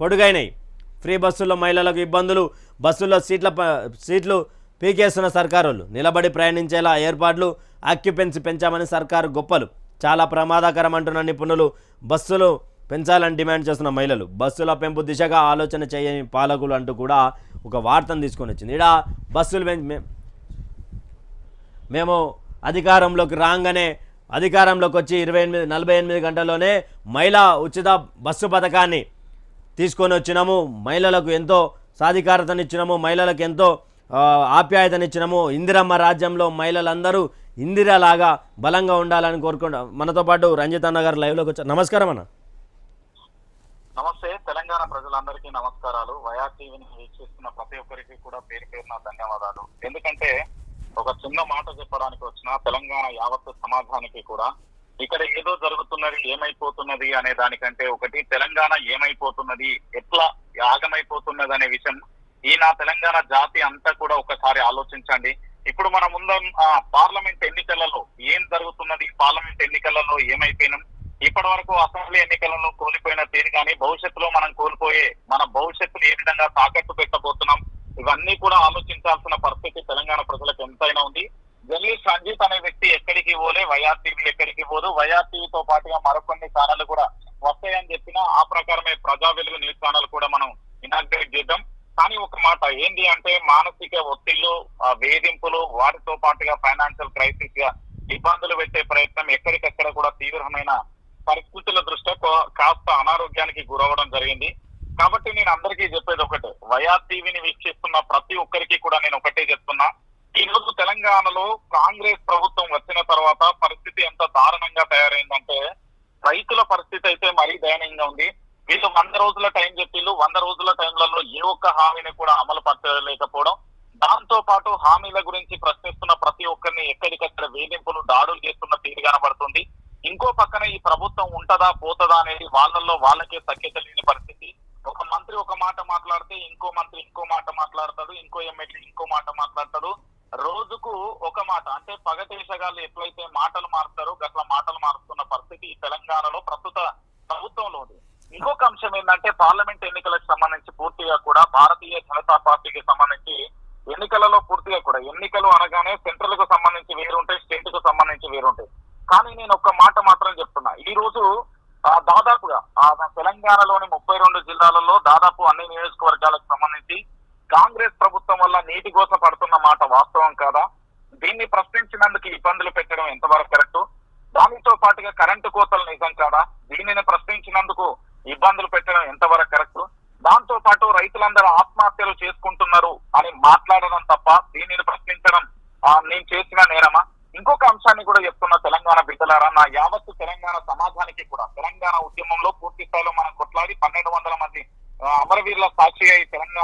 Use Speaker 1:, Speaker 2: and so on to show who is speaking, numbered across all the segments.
Speaker 1: పొడుగైనాయి. Free బస్సుల్లో మహిళలకు ఇబ్బందులు బస్సుల్లో సీట్ల సీట్లు పీకేస్తున్న సర్కారులు నిలబడి ప్రయాణించేలా ఏర్పాట్లు ఆక్యుపెన్సీ పెంచామని సర్కారు గొప్పలు. చాలా ప్రమాదకరం అంటున్న నిపుణులు బస్సులు పెంచాలని డిమాండ్ చేస్తున్న మహిళలు. బస్సుల పెంపు దిశగా ఆలోచన చేయని పాలకులు అంటూ కూడా ఒక వార్తను తీసుకొని వచ్చింది. ఇడ బస్సులు మేము అధికారంలోకి రాగానే అధికారంలోకి వచ్చి ఇరవై ఎనిమిది నలభై ఎనిమిది గంటల్లోనే మహిళా ఉచిత బస్సు పథకాన్ని తీసుకొని వచ్చినాము. మహిళలకు ఎంతో సాధికారతనిచ్చినాము. మహిళలకు ఎంతో ఆప్యాయతనిచ్చినాము. ఇందిరమ్మ రాజ్యంలో మహిళలందరూ ఇందిరలాగా బలంగా ఉండాలని కోరుకుంటా మనతో పాటు రంజిత్ అన్న గారు లైవ్లోకి వచ్చారు. నమస్కారం అన్న.
Speaker 2: నమస్తే. తెలంగాణ ప్రజలందరికీ నమస్కారాలు. వైఆర్ టీవీని వీక్షిస్తున్న ప్రతి ఒక్కరికి కూడా పేరు పేరున ధన్యవాదాలు. ఎందుకంటే ఒక చిన్న మాట చెప్పడానికి వచ్చిన తెలంగాణ యావత్ సమాజానికి కూడా ఇక్కడ ఏదో జరుగుతున్నది ఏమైపోతున్నది అనే దానికంటే ఒకటి తెలంగాణ ఏమైపోతున్నది ఎట్లా యాగమైపోతున్నది అనే విషయం. ఈ నా తెలంగాణ జాతి అంతా కూడా ఒకసారి ఆలోచించండి. ఇప్పుడు మన ముందు పార్లమెంట్ ఎన్నికలలో ఏం జరుగుతున్నది పార్లమెంట్ ఎన్నికలలో ఏమైపోయినాం? ఇప్పటి వరకు అసెంబ్లీ ఎన్నికలలో కోల్పోయిన తీరు కానీ భవిష్యత్తులో మనం కోల్పోయే మన భవిష్యత్తును ఏ విధంగా తాకట్టు పెట్టబోతున్నాం? ఇవన్నీ కూడా ఆలోచించాల్సిన పరిస్థితి తెలంగాణ ప్రజలకు ఎంతైనా ఉంది. జర్నలిస్ట్ సంజీత్ అనే వ్యక్తి ఎక్కడికి పోలే వైఆర్టీవీ ఎక్కడికి పోదు. వైఆర్టీవీతో పాటుగా మరికొన్ని ఛానళ్ళు కూడా వస్తాయని చెప్పినా ఆ ప్రకారమే ప్రజా వెలుగు న్యూస్ ఛానల్ కూడా మనం ఇనాగ్రేట్ చేద్దాం. కానీ ఒక మాట ఏంటి అంటే మానసిక ఒత్తిళ్ళు వేధింపులు వాటితో పాటుగా ఫైనాన్షియల్ క్రైసిస్గా ఇబ్బందులు పెట్టే ప్రయత్నం ఎక్కడికక్కడ కూడా తీవ్రమైన పరిస్థితుల దృష్ట్యా కో- కాస్త అనారోగ్యానికి గురవడం జరిగింది. కాబట్టి నేను అందరికీ చెప్పేది ఒకటే వైఆర్ టీవీని వీక్షిస్తున్న ప్రతి ఒక్కరికి కూడా నేను ఒకటే చెప్తున్నా. ఈ రోజు తెలంగాణలో కాంగ్రెస్ ప్రభుత్వం వచ్చిన తర్వాత పరిస్థితి ఎంత దారుణంగా తయారైందంటే రైతుల పరిస్థితి అయితే మరీ దయనీయంగా ఉంది. వీళ్ళు వంద రోజుల టైం చెప్పిళ్ళు వంద రోజుల టైంలలో ఏ ఒక్క హామీని కూడా అమలు పరచలేకపోవడం దాంతో పాటు హామీల గురించి ప్రశ్నిస్తున్న ప్రతి ఒక్కరిని ఎక్కడికక్కడ వేధింపులు దాడులు చేస్తున్న తీరు కనబడుతుంది. ఇంకో పక్కన ఈ ప్రభుత్వం ఉంటదా పోతదా అనేది వాళ్ళల్లో వాళ్ళకే సఖ్యత లేని పరిస్థితి. ఒక మంత్రి ఒక మాట మాట్లాడితే ఇంకో మంత్రి ఇంకో మాట మాట్లాడతాడు ఇంకో ఎమ్మెల్యే ఇంకో మాట మాట్లాడతాడు. రోజుకు ఒక మాట అంటే పగటేసగాళ్ళు ఎట్లయితే మాటలు మారుతారో గట్ల మాటలు మారుతున్న పరిస్థితి తెలంగాణలో ప్రస్తుత ప్రభుత్వంలో ఉంది ఇంకొక అంశం ఏంటంటే పార్లమెంట్ ఎన్నికలకు సంబంధించి పూర్తిగా కూడా భారతీయ జనతా పార్టీకి సంబంధించి ఎన్నికలలో పూర్తిగా కూడా ఎన్నికలు అనగానే సెంట్రల్కు సంబంధించి వేరుంటాయి స్టేట్కు సంబంధించి వేరుంటాయి. కానీ నేను ఒక్క మాట మాత్రం చెప్తున్నా. ఈ రోజు ఆ, దాదాపుగా ఆ తెలంగాణలోని ముప్పై రెండు జిల్లాలలో దాదాపు అన్ని నియోజకవర్గాలకు సంబంధించి కాంగ్రెస్ ప్రభుత్వం వల్ల నీటి కోసం మాట వాస్తవం కాదా? దీన్ని ప్రశ్నించినందుకు ఇబ్బందులు పెట్టడం ఎంతవరకు కరెక్ట్? దానితో పాటుగా కరెంటు కోతలు నిజం కాదా? దీనిని ప్రశ్నించినందుకు ఇబ్బందులు పెట్టడం ఎంతవరకు కరెక్ట్? దాంతో పాటు రైతులందరూ ఆత్మహత్యలు చేసుకుంటున్నారు అని మాట్లాడడం తప్ప దీనిని ప్రశ్నించడం ఆ, నేను చేసిన నేరమా ఇంకొక అంశాన్ని కూడా చెప్తున్నా తెలంగాణ బిడ్డలారా నా యావత్తు తెలంగాణ సమాజానికి కూడా తెలంగాణ ఉద్యమంలో పూర్తి స్థాయిలో మనం కొట్లాడి పన్నెండు వందల మంది ఆ, అమరవీరుల సాక్షిగా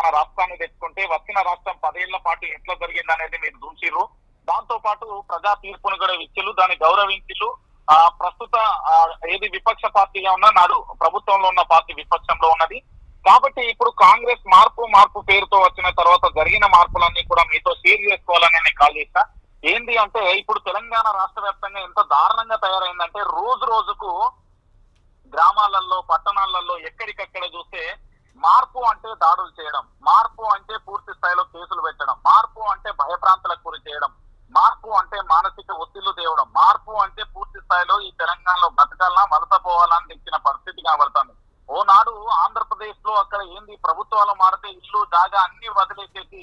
Speaker 2: మన రాష్ట్రాన్ని తెచ్చుకుంటే వచ్చిన రాష్ట్రం పదేళ్ళ పాటు ఎట్లా జరిగింది అనేది మీరు చూసిరు దాంతో పాటు ప్రజా తీర్పును కూడా ఇచ్చిలు దాన్ని గౌరవించిలు ఆ ప్రస్తుత ఏది విపక్ష పార్టీగా ఉన్నా నాడు ప్రభుత్వంలో ఉన్న పార్టీ విపక్షంలో ఉన్నది. కాబట్టి ఇప్పుడు కాంగ్రెస్ మార్పు మార్పు పేరుతో వచ్చిన తర్వాత జరిగిన మార్పులన్నీ కూడా మీతో షేర్ చేసుకోవాలని నేను కాల్ చేస్తా. ఏంటి అంటే ఇప్పుడు తెలంగాణ రాష్ట్ర వ్యాప్తంగా ఎంత దారుణంగా తయారైందంటే రోజు రోజుకు గ్రామాలలో పట్టణాలలో ఎక్కడికక్కడ చూస్తే మార్పు అంటే దాడులు చేయడం మార్పు అంటే పూర్తి స్థాయిలో కేసులు పెట్టడం మార్పు అంటే భయప్రాంతలకు గురి చేయడం మార్పు అంటే మానసిక ఒత్తిళ్ళు తేవడం మార్పు అంటే పూర్తి స్థాయిలో ఈ తెలంగాణలో బతకాలన్నా వలసపోవాలని తెచ్చిన పరిస్థితి కనబడుతుంది. ఓనాడు ఆంధ్రప్రదేశ్లో అక్కడ ఏంది ప్రభుత్వాలు మారితే ఇల్లు జాగా అన్ని వదిలేసేసి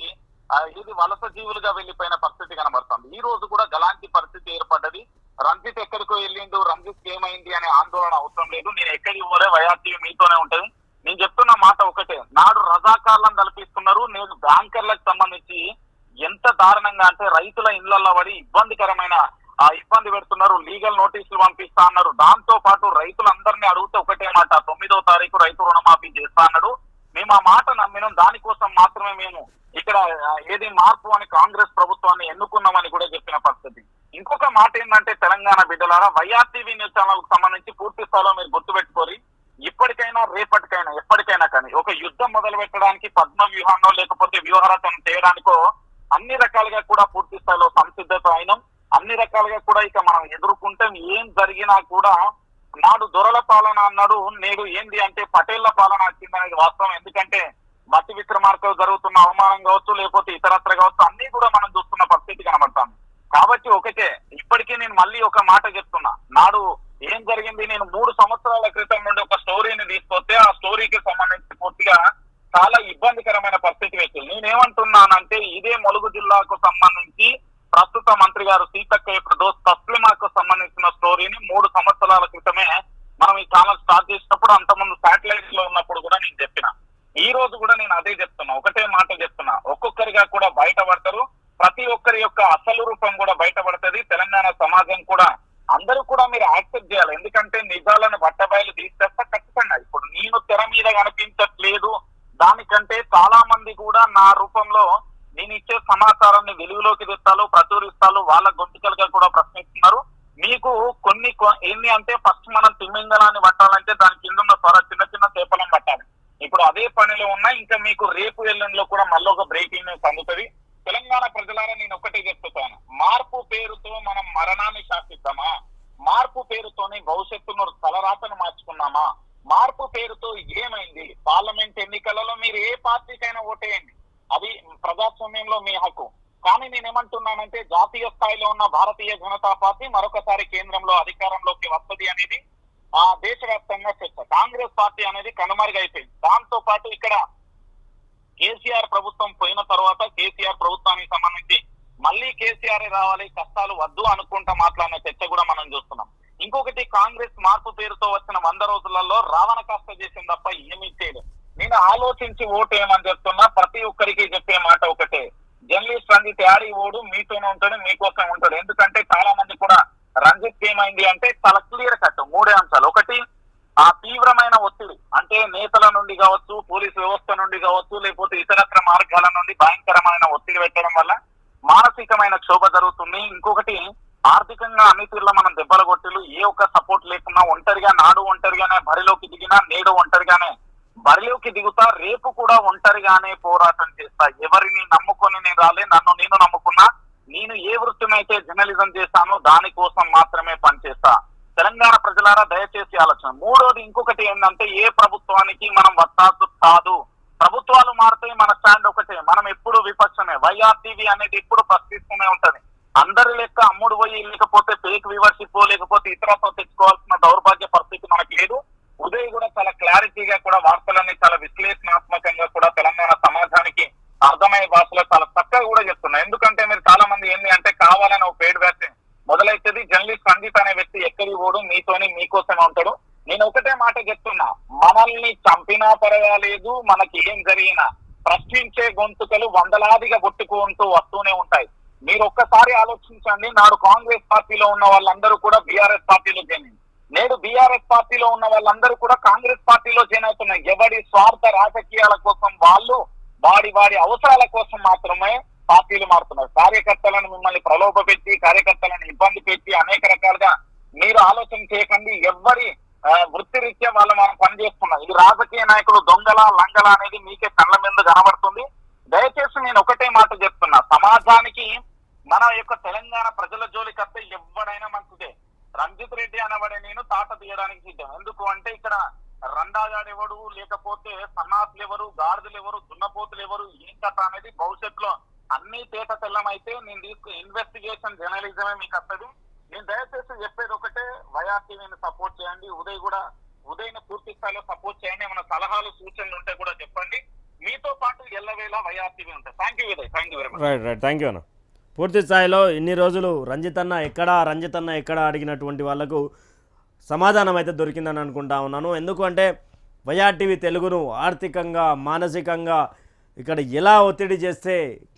Speaker 2: ఇది వలస జీవులుగా వెళ్ళిపోయిన పరిస్థితి కనబడుతుంది. ఈ రోజు కూడా గలాంటి పరిస్థితి ఏర్పడ్డది. రంజిత్ ఎక్కడికో వెళ్ళిండు రంజిత్ ఏమైంది అనే ఆందోళన అవసరం లేదు. నేను ఎక్కడికి పోలే వైఆర్టీ మీతోనే ఉంటది. నేను చెప్తున్న మాట ఒకటే. నాడు రజాకార్లను తలపిస్తున్నారు. నేను బ్యాంకర్లకు సంబంధించి ఎంత దారుణంగా అంటే రైతుల ఇళ్ళలో పడి ఇబ్బందికరమైన ఆ ఇబ్బంది పెడుతున్నారు. లీగల్ నోటీసులు పంపిస్తా అన్నారు. దాంతో పాటు రైతులందరినీ అడిగితే ఒకటే మాట. తొమ్మిదో తారీఖు రైతు రుణమాఫీ చేస్తా అన్నాడు. మేము ఆ మాట నమ్మినాం. దానికోసం మాత్రమే మేము ఇక్కడ ఏది మార్పు అని కాంగ్రెస్ ప్రభుత్వాన్ని ఎన్నుకున్నామని కూడా చెప్పిన పరిస్థితి. ఇంకొక మాట ఏంటంటే తెలంగాణ బిడ్డలారా వైఆర్టీవీ న్యూస్ ఛానల్ సంబంధించి పూర్తి స్థాయిలో మీరు వ్యూహాన్నో లేకపోతే వ్యూహరచన చేయడానికో అన్ని రకాలుగా కూడా పూర్తి స్థాయిలో సంసిద్ధత అయినాం. అన్ని రకాలుగా కూడా ఇక మనం ఎదుర్కొంటే ఏం జరిగినా కూడా నాడు దొరల పాలన అన్నాడు నేడు ఏంది అంటే పటేళ్ళ పాలన వచ్చింది అనేది వాస్తవం. ఎందుకంటే మట్టి విక్రమార్కలు జరుగుతున్న అవమానం కావచ్చు లేకపోతే ఇతరత్ర కావచ్చు అన్ని కూడా మనం చూస్తున్న పరిస్థితి కనబడతాం కాబట్టి ఒకటే ఇప్పటికీ నేను మళ్ళీ ఒక మాట చెప్తున్నా. నాడు ఏం జరిగింది? నేను మూడు సంవత్సరాల క్రితం నుండి ఒక స్టోరీని తీసుకొస్తే ఆ స్టోరీకి సంబంధించి పూర్తిగా చాలా ఇబ్బందికరమైన పరిస్థితి వచ్చింది నేనేమంటున్నానంటే ఇదే ములుగు జిల్లాకు సంబంధించి ప్రస్తుత మంత్రి గారు సీతక్క యొక్క డోస్ తస్లిమాకు సంబంధించిన స్టోరీని మూడు సంవత్సరాల క్రితమే మనం ఈ ఛానల్ స్టార్ట్ చేసినప్పుడు అంతకుముందు శాటిలైట్లో ఉన్నప్పుడు కూడా నేను చెప్పిన. ఈ రోజు కూడా నేను అదే చెప్తున్నా. ఒకటే మాట చెప్తున్నా. ఒక్కొక్కరిగా కూడా బయటపడతారు. ప్రతి ఒక్కరి యొక్క అసలు రూపం కూడా బయటపడుతుంది. తెలంగాణ సమాజం కూడా. అందరూ కూడా మీరు యాక్సెప్ట్ చేయాలి. ఎందుకంటే నిజాలను బట్టబయలు తీసేస్తా ఖచ్చితంగా. ఇప్పుడు నేను తెర మీద కనిపించట్లేదు. దానికంటే చాలా మంది కూడా నా రూపంలో నేను ఇచ్చే సమాచారాన్ని వెలుగులోకి తెస్తాలో ప్రచురిస్తాలో వాళ్ళ గొంతుకలుగా కూడా ప్రశ్నిస్తున్నారు. మీకు కొన్ని కొ- ఏంటి అంటే ఫస్ట్ మనం తిమ్మింగళాన్ని పట్టాలంటే దాని కింద ఉన్న త్వర చిన్న చిన్న చేపలను పట్టాలి. ఇప్పుడు అదే పనిలో ఉన్నా ఇంకా మీకు రేపు ఎల్లుండిలో కూడా మళ్ళీ ఒక బ్రేకింగ్ న్యూస్ అందుతుంది. తెలంగాణ ప్రజలారా నేను ఒకటే చెప్తున్నాను. మార్పు పేరుతో మనం మరణాన్ని శాసిద్దామా? మార్పు పేరుతోనే భవిష్యత్తును తలరాతను మార్చుకున్నామా? మార్పు పేరుతో ఏమైంది? పార్లమెంట్ ఎన్నికలలో మీరు ఏ పార్టీకైనా ఓటేయండి. అది ప్రజాస్వామ్యంలో మీ హక్కు. కానీ నేనేమంటున్నానంటే జాతీయ స్థాయిలో ఉన్న భారతీయ జనతా పార్టీ మరొకసారి కేంద్రంలో అధికారంలోకి వస్తుంది అనేది ఆ దేశవ్యాప్తంగా చర్చ. కాంగ్రెస్ పార్టీ అనేది కనుమరుగైపోయింది దాంతో పాటు ఇక్కడ కేసీఆర్ ప్రభుత్వం పోయిన తర్వాత కేసీఆర్ ప్రభుత్వానికి సంబంధించి మళ్ళీ కేసీఆర్ రావాలి కష్టాలు వద్దు అనుకుంటా మాట్లాడిన చర్చ కూడా మనం చూస్తున్నాం. ఇంకొకటి కాంగ్రెస్ మార్పు పేరుతో వచ్చిన వంద రోజులలో రావణ కష్ట చేసింది తప్ప ఏమీ చేయలేదు. నేను ఆలోచించి ఓటు ఏమని చెప్తున్నా ప్రతి ఒక్కరికి చెప్పే మాట ఒకటే. జర్నలిస్ట్ రంజిత్ యాడి ఓడు మీతోనే ఉంటాడు మీకోసం ఉంటాడు. ఎందుకంటే చాలా మంది కూడా రంజిత్ ఏమైంది అంటే చాలా క్లియర్ కట్ మూడే అంశాలు. ఒకటి ఆ తీవ్రమైన ఒత్తిడి అంటే నేతల నుండి కావచ్చు పోలీసు వ్యవస్థ నుండి కావచ్చు లేకపోతే ఇతరత్ర మార్గాల నుండి భయంకరమైన ఒత్తిడి పెట్టడం వల్ల మానసికమైన క్షోభ జరుగుతుంది. ఇంకొకటి ఆర్థికంగా అన్ని తీరులో మనం దెబ్బలు కొట్టిలు ఏ ఒక్క సపోర్ట్ లేకున్నా ఒంటరిగా నాడు ఒంటరిగానే బరిలోకి దిగినా నేడు ఒంటరిగానే బరిలోకి దిగుతా రేపు కూడా ఒంటరిగానే పోరాటం చేస్తా. ఎవరిని నమ్ముకొని నేను రాలే నన్ను నేను నమ్ముకున్నా నేను ఏ వృత్తినైతే జర్నలిజం చేస్తానో దానికోసం మాత్రమే పనిచేస్తా. తెలంగాణ ప్రజలారా దయచేసి ఆలోచన. మూడోది ఇంకొకటి ఏంటంటే ఏ ప్రభుత్వానికి మనం వత్తాసు కాదు. ప్రభుత్వాలు మారితే మన స్టాండ్ ఒకటే. మనం ఎప్పుడు విపక్షమే. వైఆర్టీవీ అనేది ఎప్పుడు ప్రశ్నిస్తూనే ఉంటది. అందరి లెక్క అమ్ముడు పోయి లేకపోతే ఫేక్ వ్యూవర్షిప్ లేకపోతే ఇతరతో తెచ్చుకోవాల్సిన దౌర్భాగ్య పరిస్థితి మనకి లేదు. ఉదయ్ కూడా చాలా క్లారిటీగా కూడా వార్త చాలా విశ్లేషణాత్మకంగా కూడా తెలంగాణ సమాజానికి అర్థమయ్యే భాషలో చాలా చక్కగా కూడా చెప్తున్నా ఎందుకంటే మీరు చాలా మంది ఏంటి అంటే కావాలని ఒక పేడ్ వ్యాసే మొదలైతుంది జర్నలిస్ట్ సందీప్ అనే వ్యక్తి ఎక్కడికి పోడు మీతోనే మీకోసమే ఉంటాడు. నేను ఒకటే మాట చెప్తున్నా మనల్ని చంపినా పర్వాలేదు మనకి ఏం జరిగినా ప్రశ్నించే గొంతుకలు వందలాదిగా కొట్టుకుంటూ వస్తూనే ఉంటాయి. మీరు ఒక్కసారి ఆలోచించండి నాడు కాంగ్రెస్ పార్టీలో ఉన్న వాళ్ళందరూ కూడా బీఆర్ఎస్ పార్టీలో జైన్ నేడు బీఆర్ఎస్ పార్టీలో ఉన్న వాళ్ళందరూ కూడా కాంగ్రెస్ పార్టీలో జాయిన్ అవుతున్నారు ఎవరి స్వార్థ రాజకీయాల కోసం వాళ్ళు వాడి వాడి అవసరాల కోసం మాత్రమే పార్టీలు మారుతున్నారు. కార్యకర్తలను మిమ్మల్ని ప్రలోభ పెట్టి కార్యకర్తలను ఇబ్బంది పెట్టి అనేక రకాలుగా మీరు ఆలోచన చేయకండి. ఎవరి వృత్తిరీత్యా వాళ్ళు మనం పనిచేస్తున్నాం ఇది రాజకీయ నాయకులు దొంగల లంగల అనేది మీకే కళ్ళ మీద కనబడుతుంది. దయచేసి నేను ఒకటే మాట చెప్తాను సమాజానికి మన యొక్క తెలంగాణ ప్రజల జోలికి వస్తే ఎవడైనా మంచిదే రంజిత్ రెడ్డి అనబడే నేను తాట తీయడానికి సిద్ధం ఎందుకు అంటే ఇక్కడ రండాగాడు ఎవడు లేకపోతే సన్నాసులు ఎవరు గాడిదలు ఎవరు దున్నపోతులు ఎవరు ఏం కథ అనేది భవిష్యత్తులో అన్ని తెల్లం తెల్లమైతే నేను తీసుకు ఇన్వెస్టిగేషన్ జర్నలిజమే మీకు వస్తుంది నేను దయచేసి చెప్పేది ఒకటే వైఆర్టీవీని సపోర్ట్ చేయండి. ఉదయ్ కూడా ఉదయ్ని పూర్తి స్థాయిలో సపోర్ట్ చేయండి. ఏమైనా సలహాలు సూచనలు ఉంటే కూడా చెప్పండి. మీతో పాటు ఎల్లవేళ వైఆర్టీవీ ఉంటాయి thank you Uday. Thank you very much
Speaker 1: right right thank you అన్న. పూర్తి స్థాయిలో ఇన్ని రోజులు రంజిత్ అన్న ఎక్కడా రంజిత్ అన్న ఎక్కడా అడిగినటువంటి వాళ్ళకు సమాధానం అయితే దొరికిందని అనుకుంటా ఉన్నాను. ఎందుకంటే వైఆర్టీవీ తెలుగును ఆర్థికంగా మానసికంగా ఇక్కడ ఎలా ఒత్తిడి చేస్తే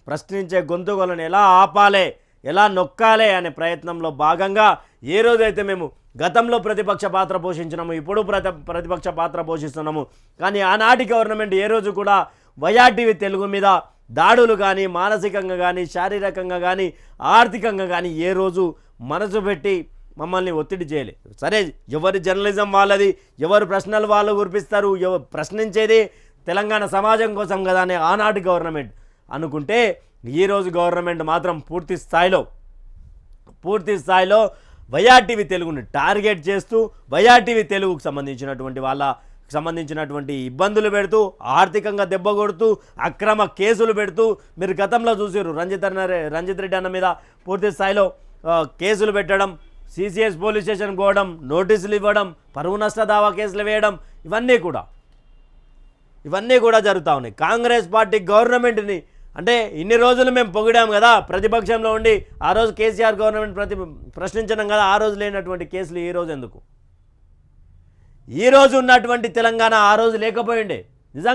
Speaker 1: ప్రశ్నించే గొంతుకలను ఎలా ఆపాలి ఎలా నొక్కాలి అనే ప్రయత్నంలో భాగంగా ఏ రోజైతే మేము గతంలో ప్రతిపక్ష పాత్ర పోషించినాము ఇప్పుడు ప్రతి ప్రతిపక్ష పాత్ర పోషిస్తున్నాము కానీ ఆనాటి గవర్నమెంట్ ఏ రోజు కూడా వైఆర్టీవీ తెలుగు మీద దాడులు కానీ మానసికంగా కానీ శారీరకంగా కానీ ఆర్థికంగా కానీ ఏ రోజు మనసు పెట్టి మమ్మల్ని ఒత్తిడి చేయలేదు సరే ఎవరి జర్నలిజం వాళ్ళది ఎవరు ప్రశ్నలు వాళ్ళు కురిపిస్తారు ఎవరు ప్రశ్నించేది తెలంగాణ సమాజం కోసం కదా అనే ఆనాటి గవర్నమెంట్. అనుకుంటే ఈరోజు గవర్నమెంట్ మాత్రం పూర్తి స్థాయిలో పూర్తి స్థాయిలో వైఆర్టీవీ తెలుగుని టార్గెట్ చేస్తూ వైఆర్టీవీ తెలుగుకు సంబంధించినటువంటి వాళ్ళ సంబంధించినటువంటి ఇబ్బందులు పెడుతూ ఆర్థికంగా దెబ్బ కొడుతూ అక్రమ కేసులు పెడుతూ మీరు గతంలో చూసారు రంజిత్ అన్న రంజిత్ రెడ్డి అన్న మీద పూర్తి స్థాయిలో కేసులు పెట్టడం సిసిఎస్ పోలీస్ స్టేషన్ పోవడం నోటీసులు ఇవ్వడం పరువు నష్ట దావా కేసులు వేయడం ఇవన్నీ కూడా ఇవన్నీ కూడా జరుగుతూ ఉన్నాయి. కాంగ్రెస్ పార్టీ గవర్నమెంట్ని అంటే ఇన్ని రోజులు మేము పొగిడాం కదా ప్రతిపక్షంలో ఉండి ఆ రోజు కేసీఆర్ గవర్నమెంట్ ప్రతి ప్రశ్నించడం కదా ఆ రోజు లేనటువంటి కేసులు ఈ రోజు ఎందుకు? ఈ రోజు ఉన్నటువంటి తెలంగాణ ఆ రోజు లేకపోయిండే. నిజంగా